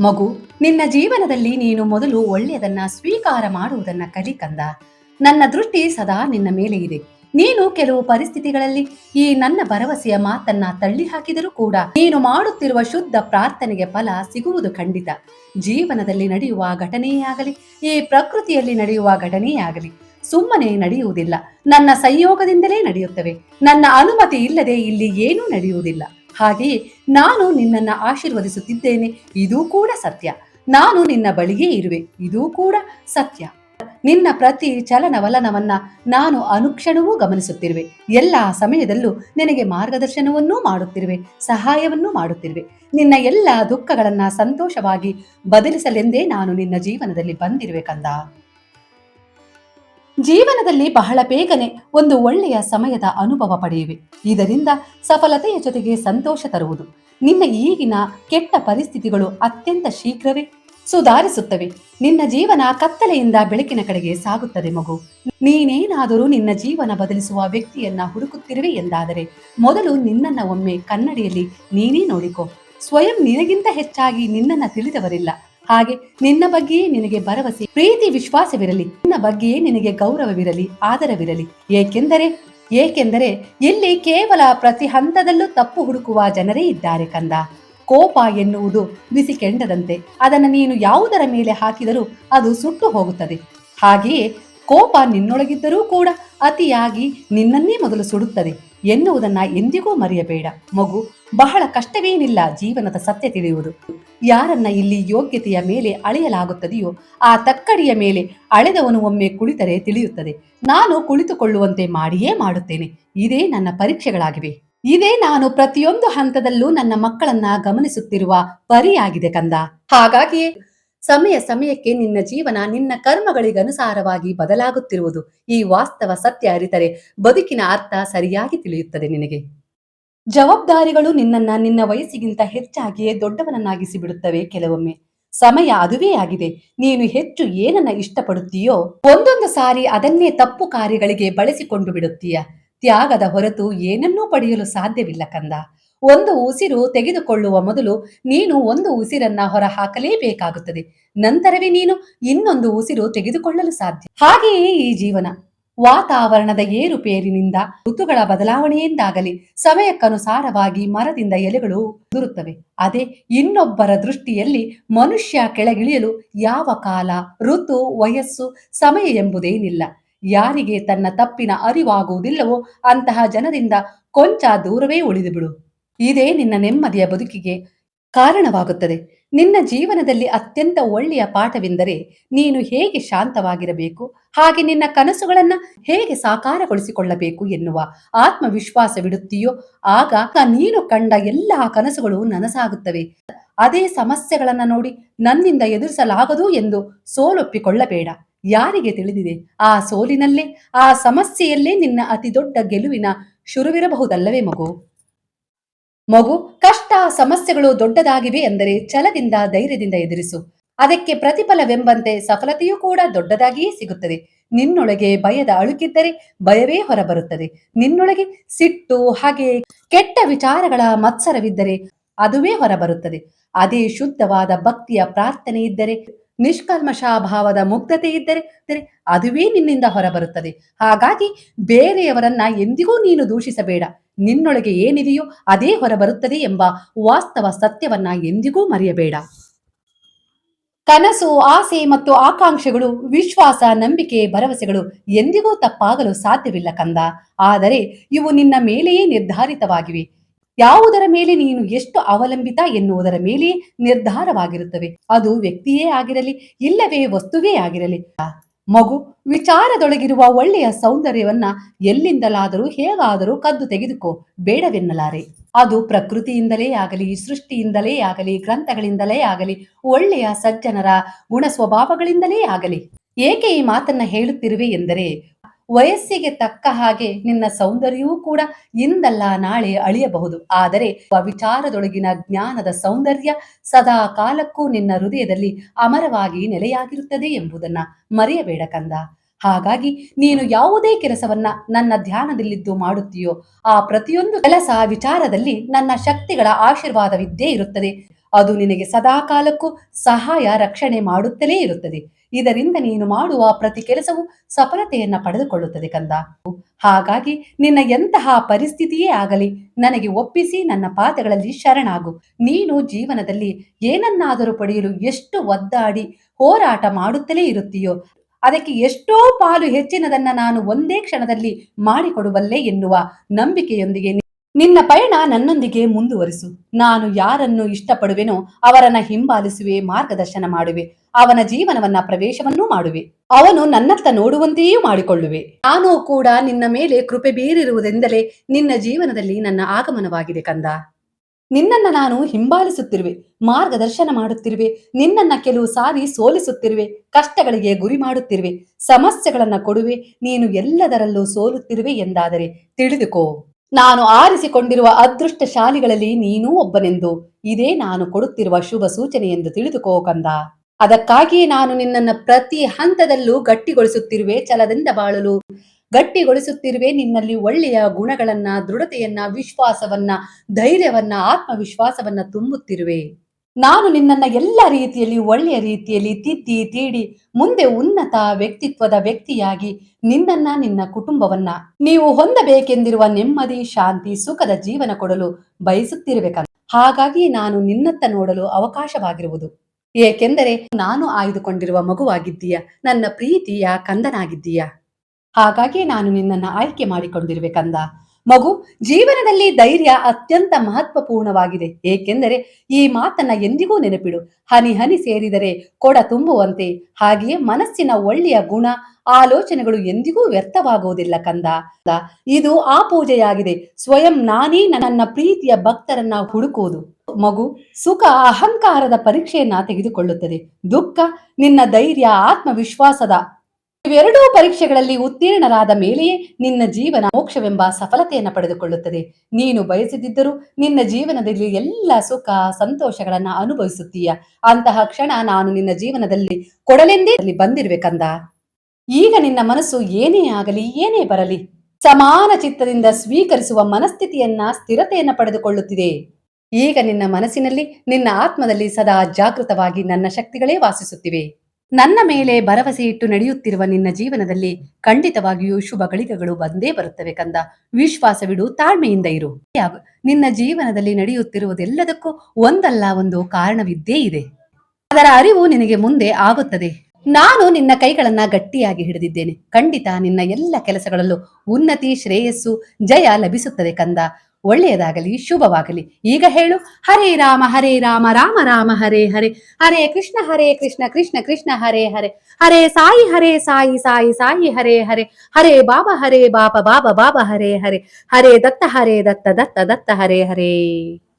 ಮಗು, ನಿನ್ನ ಜೀವನದಲ್ಲಿ ನೀನು ಮೊದಲು ಒಳ್ಳೆಯದನ್ನ ಸ್ವೀಕಾರ ಮಾಡುವುದನ್ನ ಕಲಿ ಕಂದ. ನನ್ನ ದೃಷ್ಟಿ ಸದಾ ನಿನ್ನ ಮೇಲೆ ಇದೆ. ನೀನು ಕೆಲವು ಪರಿಸ್ಥಿತಿಗಳಲ್ಲಿ ಈ ನನ್ನ ಭರವಸೆಯ ಮಾತನ್ನ ತಳ್ಳಿ ಹಾಕಿದರೂ ಕೂಡ ನೀನು ಮಾಡುತ್ತಿರುವ ಶುದ್ಧ ಪ್ರಾರ್ಥನೆಗೆ ಫಲ ಸಿಗುವುದು ಖಂಡಿತ. ಜೀವನದಲ್ಲಿ ನಡೆಯುವ ಘಟನೆಯೇ ಆಗಲಿ ಈ ಪ್ರಕೃತಿಯಲ್ಲಿ ನಡೆಯುವ ಘಟನೆಯೇ ಆಗಲಿ ಸುಮ್ಮನೆ ನಡೆಯುವುದಿಲ್ಲ. ನನ್ನ ಸಂಯೋಗದಿಂದಲೇ ನಡೆಯುತ್ತವೆ. ನನ್ನ ಅನುಮತಿ ಇಲ್ಲದೆ ಇಲ್ಲಿ ಏನೂ ನಡೆಯುವುದಿಲ್ಲ. ಹಾಗೆಯೇ ನಾನು ನಿನ್ನನ್ನು ಆಶೀರ್ವದಿಸುತ್ತಿದ್ದೇನೆ. ಇದೂ ಕೂಡ ಸತ್ಯ. ನಾನು ನಿನ್ನ ಬಳಿಯೇ ಇರುವೆ. ಇದೂ ಕೂಡ ಸತ್ಯ. ನಿನ್ನ ಪ್ರತಿ ಚಲನವಲನವನ್ನ ನಾನು ಅನುಕ್ಷಣವೂ ಗಮನಿಸುತ್ತಿರುವೆ. ಎಲ್ಲ ಸಮಯದಲ್ಲೂ ನಿನಗೆ ಮಾರ್ಗದರ್ಶನವನ್ನೂ ಮಾಡುತ್ತಿರುವೆ. ಸಹಾಯವನ್ನೂ ಮಾಡುತ್ತಿರುವೆ. ನಿನ್ನ ಎಲ್ಲ ದುಃಖಗಳನ್ನ ಸಂತೋಷವಾಗಿ ಬದಲಿಸಲೆಂದೇ ನಾನು ನಿನ್ನ ಜೀವನದಲ್ಲಿ ಬಂದಿರುವೆ ಕಂದ. ಜೀವನದಲ್ಲಿ ಬಹಳ ಬೇಗನೆ ಒಂದು ಒಳ್ಳೆಯ ಸಮಯದ ಅನುಭವ ಪಡೆಯುವೆ. ಇದರಿಂದ ಸಫಲತೆಯ ಜೊತೆಗೆ ಸಂತೋಷ ತರುವುದು. ನಿನ್ನ ಈಗಿನ ಕೆಟ್ಟ ಪರಿಸ್ಥಿತಿಗಳು ಅತ್ಯಂತ ಶೀಘ್ರವೇ ಸುಧಾರಿಸುತ್ತವೆ. ನಿನ್ನ ಜೀವನ ಕತ್ತಲೆಯಿಂದ ಬೆಳಕಿನ ಕಡೆಗೆ ಸಾಗುತ್ತದೆ ಮಗು. ನೀನೇನಾದರೂ ನಿನ್ನ ಜೀವನ ಬದಲಿಸುವ ವ್ಯಕ್ತಿಯನ್ನ ಹುಡುಕುತ್ತಿರುವೆ ಎಂದಾದರೆ ಮೊದಲು ನಿನ್ನನ್ನ ಒಮ್ಮೆ ಕನ್ನಡಿಯಲ್ಲಿ ನೀನೇ ನೋಡಿಕೊ. ಸ್ವಯಂ ನಿನಗಿಂತ ಹೆಚ್ಚಾಗಿ ನಿನ್ನನ್ನ ತಿಳಿದವರಿಲ್ಲ. ಹಾಗೆ ನಿನ್ನ ಬಗ್ಗೆಯೇ ನಿನಗೆ ಭರವಸೆ, ಪ್ರೀತಿ, ವಿಶ್ವಾಸವಿರಲಿ. ನಿನ್ನ ಬಗ್ಗೆಯೇ ನಿನಗೆ ಗೌರವವಿರಲಿ, ಆದರವಿರಲಿ. ಏಕೆಂದರೆ ಏಕೆಂದರೆ ಇಲ್ಲಿ ಕೇವಲ ಪ್ರತಿ ಹಂತದಲ್ಲೂ ತಪ್ಪು ಹುಡುಕುವ ಜನರೇ ಇದ್ದಾರೆ ಕಂದ. ಕೋಪ ಎನ್ನುವುದು ಬಿಸಿ ಕೆಂಡದಂತೆ ಅದನ್ನು ನೀನು ಯಾವುದರ ಮೇಲೆ ಹಾಕಿದರೂ ಅದು ಸುಟ್ಟು ಹೋಗುತ್ತದೆ. ಹಾಗೆಯೇ ಕೋಪ ನಿನ್ನೊಳಗಿದ್ದರೂ ಕೂಡ ಅತಿಯಾಗಿ ನಿನ್ನನ್ನೇ ಮೊದಲು ಸುಡುತ್ತದೆ. ಎನ್ನುವುದನ್ನ ಎಂದಿಗೂ ಮರೆಯಬೇಡ. ಮಗು, ಬಹಳ ಕಷ್ಟವೇನಿಲ್ಲ ಜೀವನದ ಸತ್ಯ ತಿಳಿಯುವುದು. ಯಾರನ್ನ ಇಲ್ಲಿ ಯೋಗ್ಯತೆಯ ಮೇಲೆ ಅಳೆಯಲಾಗುತ್ತದೆಯೋ, ಆ ತಕ್ಕಡಿಯ ಮೇಲೆ ಅಳೆದವನು ಒಮ್ಮೆ ಕುಳಿತರೆ ತಿಳಿಯುತ್ತದೆ. ನಾನು ಕುಳಿತುಕೊಳ್ಳುವಂತೆ ಮಾಡಿಯೇ ಮಾಡುತ್ತೇನೆ. ಇದೇ ನನ್ನ ಪರೀಕ್ಷೆಗಳಾಗಿವೆ. ಇದೇ ನಾನು ಪ್ರತಿಯೊಂದು ಹಂತದಲ್ಲೂ ನನ್ನ ಮಕ್ಕಳನ್ನ ಗಮನಿಸುತ್ತಿರುವ ಪರಿಯಾಗಿದೆ ಕಂದ. ಹಾಗಾಗಿಯೇ ಸಮಯ ಸಮಯಕ್ಕೆ ನಿನ್ನ ಜೀವನ ನಿನ್ನ ಕರ್ಮಗಳಿಗನುಸಾರವಾಗಿ ಬದಲಾಗುತ್ತಿರುವುದು. ಈ ವಾಸ್ತವ ಸತ್ಯ ಅರಿತರೆ, ಬದುಕಿನ ಅರ್ಥ ಸರಿಯಾಗಿ ತಿಳಿಯುತ್ತದೆ ನಿನಗೆ. ಜವಾಬ್ದಾರಿಗಳು ನಿನ್ನನ್ನ ನಿನ್ನ ವಯಸ್ಸಿಗಿಂತ ಹೆಚ್ಚಾಗಿಯೇ ದೊಡ್ಡವನನ್ನಾಗಿಸಿ ಬಿಡುತ್ತವೆ ಕೆಲವೊಮ್ಮೆ. ಸಮಯ ಅದುವೇ ಆಗಿದೆ. ನೀನು ಹೆಚ್ಚು ಏನನ್ನ ಇಷ್ಟಪಡುತ್ತೀಯೋ, ಒಂದೊಂದು ಸಾರಿ ಅದನ್ನೇ ತಪ್ಪು ಕಾರ್ಯಗಳಿಗೆ ಬಳಸಿಕೊಂಡು ಬಿಡುತ್ತೀಯ. ತ್ಯಾಗದ ಹೊರತು ಏನನ್ನೂ ಪಡೆಯಲು ಸಾಧ್ಯವಿಲ್ಲ ಕಂದ. ಒಂದು ಉಸಿರು ತೆಗೆದುಕೊಳ್ಳುವ ಮೊದಲು ನೀನು ಒಂದು ಉಸಿರನ್ನ ಹೊರ ಹಾಕಲೇಬೇಕಾಗುತ್ತದೆ ನಂತರವೇ ನೀನು ಇನ್ನೊಂದು ಉಸಿರು ತೆಗೆದುಕೊಳ್ಳಲು ಸಾಧ್ಯ. ಹಾಗೆಯೇ ಈ ಜೀವನ. ವಾತಾವರಣದ ಏರುಪೇರಿನಿಂದ ಋತುಗಳ ಬದಲಾವಣೆಯಿಂದಾಗಲಿ ಸಮಯಕ್ಕನುಸಾರವಾಗಿ ಮರದಿಂದ ಎಲೆಗಳು ಉದುರುತ್ತವೆ. ಅದೇ ಇನ್ನೊಬ್ಬರ ದೃಷ್ಟಿಯಲ್ಲಿ ಮನುಷ್ಯ ಕೆಳಗಿಳಿಯಲು ಯಾವ ಕಾಲ, ಋತು, ವಯಸ್ಸು, ಸಮಯ ಎಂಬುದೇನಿಲ್ಲ. ಯಾರಿಗೆ ತನ್ನ ತಪ್ಪಿನ ಅರಿವಾಗುವುದಿಲ್ಲವೋ ಅಂತಹ ಜನರಿಂದ ಕೊಂಚ ದೂರವೇ ಉಳಿದು ಬಿಡು ಇದೇ ನಿನ್ನ ನೆಮ್ಮದಿಯ ಬದುಕಿಗೆ ಕಾರಣವಾಗುತ್ತದೆ. ನಿನ್ನ ಜೀವನದಲ್ಲಿ ಅತ್ಯಂತ ಒಳ್ಳೆಯ ಪಾಠವೆಂದರೆ ನೀನು ಹೇಗೆ ಶಾಂತವಾಗಿರಬೇಕು, ಹಾಗೆ ನಿನ್ನ ಕನಸುಗಳನ್ನ ಹೇಗೆ ಸಾಕಾರಗೊಳಿಸಿಕೊಳ್ಳಬೇಕು ಎನ್ನುವ ಆತ್ಮವಿಶ್ವಾಸವಿಡುತ್ತೀಯೋ ಆಗ ನೀನು ಕಂಡ ಎಲ್ಲ ಕನಸುಗಳು ನನಸಾಗುತ್ತವೆ. ಅದೇ ಸಮಸ್ಯೆಗಳನ್ನ ನೋಡಿ ನನ್ನಿಂದ ಎದುರಿಸಲಾಗದು ಎಂದು ಸೋಲೊಪ್ಪಿಕೊಳ್ಳಬೇಡ. ಯಾರಿಗೆ ತಿಳಿದಿದೆ? ಆ ಸೋಲಿನಲ್ಲೇ, ಆ ಸಮಸ್ಯೆಯಲ್ಲೇ ನಿನ್ನ ಅತಿ ದೊಡ್ಡ ಗೆಲುವಿನ ಶುರುವಿರಬಹುದಲ್ಲವೇ ಮಗು? ಮಗು, ಕಷ್ಟ, ಸಮಸ್ಯೆಗಳು ದೊಡ್ಡದಾಗಿವೆ ಎಂದರೆ ಛಲದಿಂದ, ಧೈರ್ಯದಿಂದ ಎದುರಿಸು. ಅದಕ್ಕೆ ಪ್ರತಿಫಲವೆಂಬಂತೆ ಸಫಲತೆಯೂ ಕೂಡ ದೊಡ್ಡದಾಗಿಯೇ ಸಿಗುತ್ತದೆ. ನಿನ್ನೊಳಗೆ ಭಯದ ಅಳುಕಿದ್ದರೆ ಭಯವೇ ಹೊರಬರುತ್ತದೆ. ನಿನ್ನೊಳಗೆ ಸಿಟ್ಟು, ಹಾಗೆ, ಕೆಟ್ಟ ವಿಚಾರಗಳ ಮತ್ಸರವಿದ್ದರೆ ಅದುವೇ ಹೊರಬರುತ್ತದೆ. ಅದೇ ಶುದ್ಧವಾದ ಭಕ್ತಿಯ ಪ್ರಾರ್ಥನೆ ಇದ್ದರೆ ನಿಷ್ಕಲ್ಮಶಾಭಾವದ ಮುಗ್ಧತೆ ಇದ್ದರೆ ಇದ್ದರೆ ಅದುವೇ ನಿನ್ನಿಂದ ಹೊರಬರುತ್ತದೆ. ಹಾಗಾಗಿ ಬೇರೆಯವರನ್ನ ಎಂದಿಗೂ ನೀನು ದೂಷಿಸಬೇಡ. ನಿನ್ನೊಳಗೆ ಏನಿದೆಯೋ ಅದೇ ಹೊರಬರುತ್ತದೆ ಎಂಬ ವಾಸ್ತವ ಸತ್ಯವನ್ನ ಎಂದಿಗೂ ಮರೆಯಬೇಡ. ಕನಸು, ಆಸೆ ಮತ್ತು ಆಕಾಂಕ್ಷೆಗಳು, ವಿಶ್ವಾಸ, ನಂಬಿಕೆ, ಭರವಸೆಗಳು ಎಂದಿಗೂ ತಪ್ಪಾಗಲು ಸಾಧ್ಯವಿಲ್ಲ ಕಂದ. ಆದರೆ ಇವು ನಿನ್ನ ಮೇಲೆಯೇ ನಿರ್ಧಾರಿತವಾಗಿವೆ. ಯಾವುದರ ಮೇಲೆ ನೀನು ಎಷ್ಟು ಅವಲಂಬಿತ ಎನ್ನುವುದರ ಮೇಲೆ ನಿರ್ಧಾರವಾಗಿರುತ್ತವೆ. ಅದು ವ್ಯಕ್ತಿಯೇ ಆಗಿರಲಿ, ಇಲ್ಲವೇ ವಸ್ತುವೇ ಆಗಿರಲಿ. ಮಗು ವಿಚಾರದೊಳಗಿರುವ ಒಳ್ಳೆಯ ಸೌಂದರ್ಯವನ್ನ ಎಲ್ಲಿಂದಲಾದರೂ ಹೇಗಾದರೂ ಕದ್ದು ತೆಗೆದುಕೋ, ಬೇಡವೆನ್ನಲಾರೆ. ಅದು ಪ್ರಕೃತಿಯಿಂದಲೇ ಆಗಲಿ, ಸೃಷ್ಟಿಯಿಂದಲೇ ಆಗಲಿ, ಗ್ರಂಥಗಳಿಂದಲೇ ಆಗಲಿ, ಒಳ್ಳೆಯ ಸಜ್ಜನರ ಗುಣ ಸ್ವಭಾವಗಳಿಂದಲೇ ಆಗಲಿ. ಏಕೆ ಈ ಮಾತನ್ನ ಹೇಳುತ್ತಿರುವೆ ಎಂದರೆ ವಯಸ್ಸಿಗೆ ತಕ್ಕ ಹಾಗೆ ನಿನ್ನ ಸೌಂದರ್ಯವೂ ಕೂಡ ಇಂದಲ್ಲ ನಾಳೆ ಅಳಿಯಬಹುದು. ಆದರೆ ವಿಚಾರದೊಳಗಿನ ಜ್ಞಾನದ ಸೌಂದರ್ಯ ಸದಾ ಕಾಲಕ್ಕೂ ನಿನ್ನ ಹೃದಯದಲ್ಲಿ ಅಮರವಾಗಿ ನೆಲೆಯಾಗಿರುತ್ತದೆ ಎಂಬುದನ್ನ ಮರೆಯಬೇಡ ಕಂದ. ಹಾಗಾಗಿ ನೀನು ಯಾವುದೇ ಕೆಲಸವನ್ನ ನನ್ನ ಧ್ಯಾನದಲ್ಲಿದ್ದು ಮಾಡುತ್ತೀಯೋ, ಆ ಪ್ರತಿಯೊಂದು ಕೆಲಸ ವಿಚಾರದಲ್ಲಿ ನನ್ನ ಶಕ್ತಿಗಳ ಆಶೀರ್ವಾದವಿದ್ದೇ ಇರುತ್ತದೆ. ಅದು ನಿನಗೆ ಸದಾಕಾಲಕ್ಕೂ ಸಹಾಯ, ರಕ್ಷಣೆ ಮಾಡುತ್ತಲೇ ಇರುತ್ತದೆ. ಇದರಿಂದ ನೀನು ಮಾಡುವ ಪ್ರತಿ ಕೆಲಸವು ಸಫಲತೆಯನ್ನ ಪಡೆದುಕೊಳ್ಳುತ್ತದೆ ಕಂದ. ಹಾಗಾಗಿ ನಿನ್ನ ಎಂತಹ ಪರಿಸ್ಥಿತಿಯೇ ಆಗಲಿ, ನನಗೆ ಒಪ್ಪಿಸಿ ನನ್ನ ಪಾದಗಳಲ್ಲಿ ಶರಣಾಗು. ನೀನು ಜೀವನದಲ್ಲಿ ಏನನ್ನಾದರೂ ಪಡೆಯಲು ಎಷ್ಟು ಒದ್ದಾಡಿ ಹೋರಾಟ ಮಾಡುತ್ತಲೇ ಇರುತ್ತೀಯೋ, ಅದಕ್ಕೆ ಎಷ್ಟೋ ಪಾಲು ಹೆಚ್ಚಿನದನ್ನ ನಾನು ಒಂದೇ ಕ್ಷಣದಲ್ಲಿ ಮಾಡಿಕೊಡುವಲ್ಲೆ ಎನ್ನುವ ನಂಬಿಕೆಯೊಂದಿಗೆ ನಿನ್ನ ಪಯಣ ನನ್ನೊಂದಿಗೆ ಮುಂದುವರಿಸು. ನಾನು ಯಾರನ್ನು ಇಷ್ಟಪಡುವೆನೋ ಅವರನ್ನ ಹಿಂಬಾಲಿಸುವೆ, ಮಾರ್ಗದರ್ಶನ ಮಾಡುವೆ, ಅವನ ಜೀವನವನ್ನ ಪ್ರವೇಶವನ್ನೂ ಮಾಡುವೆ. ಅವನು ನನ್ನತ್ತ ನೋಡುವಂತೆಯೂ ಮಾಡಿಕೊಳ್ಳುವೆ. ನಾನು ಕೂಡ ನಿನ್ನ ಮೇಲೆ ಕೃಪೆ ಬೀರಿರುವುದೆಂದಲೇ ನಿನ್ನ ಜೀವನದಲ್ಲಿ ನನ್ನ ಆಗಮನವಾಗಿದೆ ಕಂದ. ನಿನ್ನನ್ನ ನಾನು ಹಿಂಬಾಲಿಸುತ್ತಿರುವೆ, ಮಾರ್ಗದರ್ಶನ ಮಾಡುತ್ತಿರುವೆ, ನಿನ್ನನ್ನ ಕೆಲವು ಸಾರಿ ಸೋಲಿಸುತ್ತಿರುವೆ, ಕಷ್ಟಗಳಿಗೆ ಗುರಿ ಮಾಡುತ್ತಿರುವೆ, ಸಮಸ್ಯೆಗಳನ್ನ ಕೊಡುವೆ, ನೀನು ಎಲ್ಲದರಲ್ಲೂ ಸೋಲುತ್ತಿರುವೆ ಎಂದಾದರೆ ತಿಳಿದುಕೋ. ನಾನು ಆರಿಸಿಕೊಂಡಿರುವ ಅದೃಷ್ಟಶಾಲಿಗಳಲ್ಲಿ ನೀನೂ ಒಬ್ಬನೆಂದು. ಇದೇ ನಾನು ಕೊಡುತ್ತಿರುವ ಶುಭ ಸೂಚನೆ ಎಂದು ತಿಳಿದುಕೋ ಕಂದ. ಅದಕ್ಕಾಗಿಯೇ ನಾನು ನಿನ್ನನ್ನು ಪ್ರತಿ ಹಂತದಲ್ಲೂ ಗಟ್ಟಿಗೊಳಿಸುತ್ತಿರುವೆ, ಛಲದಿಂದ ಬಾಳಲು. ಗಟ್ಟಿಗೊಳಿಸುತ್ತಿರುವೆ ನಿನ್ನಲ್ಲಿ ಒಳ್ಳೆಯ ಗುಣಗಳನ್ನ, ದೃಢತೆಯನ್ನ, ವಿಶ್ವಾಸವನ್ನ, ಧೈರ್ಯವನ್ನ, ಆತ್ಮವಿಶ್ವಾಸವನ್ನ ತುಂಬುತ್ತಿರುವೆ. ನಾನು ನಿನ್ನನ್ನ ಎಲ್ಲ ರೀತಿಯಲ್ಲಿ ಒಳ್ಳೆಯ ರೀತಿಯಲ್ಲಿ ತಿದ್ದಿ, ತೀಡಿ, ಮುಂದೆ ಉನ್ನತ ವ್ಯಕ್ತಿತ್ವದ ವ್ಯಕ್ತಿಯಾಗಿ ನಿನ್ನನ್ನ, ನಿನ್ನ ಕುಟುಂಬವನ್ನ ನೀವು ಹೊಂದಬೇಕೆಂದಿರುವ ನೆಮ್ಮದಿ, ಶಾಂತಿ, ಸುಖದ ಜೀವನ ಕೊಡಲು ಬಯಸುತ್ತಿರಬೇಕಂತ ಹಾಗಾಗಿ ನಾನು ನಿನ್ನತ್ತ ನೋಡಲು ಅವಕಾಶವಾಗಿರುವುದು. ಏಕೆಂದರೆ ನಾನು ಆಯ್ದುಕೊಂಡಿರುವ ಮಗುವಾಗಿದ್ದೀಯ, ನನ್ನ ಪ್ರೀತಿಯ ಕಂದನಾಗಿದ್ದೀಯ. ಹಾಗಾಗಿ ನಾನು ನಿನ್ನನ್ನ ಆಯ್ಕೆ ಮಾಡಿಕೊಂಡಿರುವೆ ಕಂದ ಮಗು, ಜೀವನದಲ್ಲಿ ಧೈರ್ಯ ಅತ್ಯಂತ ಮಹತ್ವಪೂರ್ಣವಾಗಿದೆ. ಏಕೆಂದರೆ ಈ ಮಾತನ್ನ ಎಂದಿಗೂ ನೆನಪಿಡು. ಹನಿ ಹನಿ ಸೇರಿದರೆ ಕೊಡ ತುಂಬುವಂತೆ. ಹಾಗೆಯೇ ಮನಸ್ಸಿನ ಒಳ್ಳೆಯ ಗುಣ, ಆಲೋಚನೆಗಳು ಎಂದಿಗೂ ವ್ಯರ್ಥವಾಗುವುದಿಲ್ಲ ಕಂದ. ಇದು ಆ ಪೂಜೆಯಾಗಿದೆ. ಸ್ವಯಂ ನಾನೇ ನನ್ನ ಪ್ರೀತಿಯ ಭಕ್ತರನ್ನ ಹುಡುಕುವುದು. ಮಗು, ಸುಖ ಅಹಂಕಾರದ ಪರೀಕ್ಷೆಯನ್ನ ತೆಗೆದುಕೊಳ್ಳುತ್ತದೆ. ದುಃಖ, ನಿನ್ನ ಧೈರ್ಯ, ಆತ್ಮವಿಶ್ವಾಸದ ಇವೆರಡೂ ಪರೀಕ್ಷೆಗಳಲ್ಲಿ ಉತ್ತೀರ್ಣರಾದ ಮೇಲೆಯೇ ನಿನ್ನ ಜೀವನ ಮೋಕ್ಷವೆಂಬ ಸಫಲತೆಯನ್ನು ಪಡೆದುಕೊಳ್ಳುತ್ತದೆ. ನೀನು ಬಯಸಿದ್ದರೂ ನಿನ್ನ ಜೀವನದಲ್ಲಿ ಎಲ್ಲ ಸುಖ, ಸಂತೋಷಗಳನ್ನ ಅನುಭವಿಸುತ್ತೀಯ. ಅಂತಹ ಕ್ಷಣ ನಾನು ನಿನ್ನ ಜೀವನದಲ್ಲಿ ಕೊಡಲೆಂದೇ ಬಂದಿರುವೆ ಈಗ ನಿನ್ನ ಮನಸ್ಸು ಏನೇ ಆಗಲಿ, ಏನೇ ಬರಲಿ, ಸಮಾನ ಚಿತ್ತದಿಂದ ಸ್ವೀಕರಿಸುವ ಮನಸ್ಥಿತಿಯನ್ನ, ಸ್ಥಿರತೆಯನ್ನ ಪಡೆದುಕೊಳ್ಳುತ್ತಿದೆ. ಈಗ ನಿನ್ನ ಮನಸ್ಸಿನಲ್ಲಿ ನಿನ್ನ ಆತ್ಮದಲ್ಲಿ ಸದಾ ಜಾಗೃತವಾಗಿ ನನ್ನ ಶಕ್ತಿಗಳೇ ವಾಸಿಸುತ್ತಿವೆ. ನನ್ನ ಮೇಲೆ ಭರವಸೆ ಇಟ್ಟು ನಡೆಯುತ್ತಿರುವ ನಿನ್ನ ಜೀವನದಲ್ಲಿ ಖಂಡಿತವಾಗಿಯೂ ಶುಭ ಗಳಿಗೆಗಳು ಬಂದೇ ಬರುತ್ತವೆ ಕಂದ. ವಿಶ್ವಾಸವಿಡು, ತಾಳ್ಮೆಯಿಂದ ಇರು. ನಿನ್ನ ಜೀವನದಲ್ಲಿ ನಡೆಯುತ್ತಿರುವುದೆಲ್ಲದಕ್ಕೂ ಒಂದಲ್ಲ, ಒಂದು ಕಾರಣವಿದ್ದೇ ಇದೆ. ಅದರ ಅರಿವು ನಿನಗೆ ಮುಂದೆ ಆಗುತ್ತದೆ. ನಾನು ನಿನ್ನ ಕೈಗಳನ್ನ ಗಟ್ಟಿಯಾಗಿ ಹಿಡಿದಿದ್ದೇನೆ. ಖಂಡಿತ ನಿನ್ನ ಎಲ್ಲ ಕೆಲಸಗಳಲ್ಲೂ ಉನ್ನತಿ, ಶ್ರೇಯಸ್ಸು, ಜಯ ಲಭಿಸುತ್ತದೆ ಕಂದ. ಒಳ್ಳೆಯದಾಗಲಿ, ಶುಭವಾಗಲಿ. ಈಗ ಹೇಳು, ಹರೇ ರಾಮ ಹರೇ ರಾಮ ರಾಮ ರಾಮ, ಹರೇ ಹರೇ. ಹರೇ ಕೃಷ್ಣ ಹರೇ ಕೃಷ್ಣ ಕೃಷ್ಣ ಕೃಷ್ಣ, ಹರೇ ಹರೇ. ಹರೇ ಸಾಯಿ ಹರೇ ಸಾಯಿ ಸಾಯಿ ಸಾಯಿ, ಹರೇ ಹರೇ. ಹರೇ ಬಾಬಾ ಹರೇ ಬಾಬಾ ಬಾಬಾ ಬಾಬಾ, ಹರೇ ಹರೇ. ಹರೇ ದತ್ತ ಹರೇ ದತ್ತ ದತ್ತ ದತ್ತ, ಹರೇ ಹರೇ.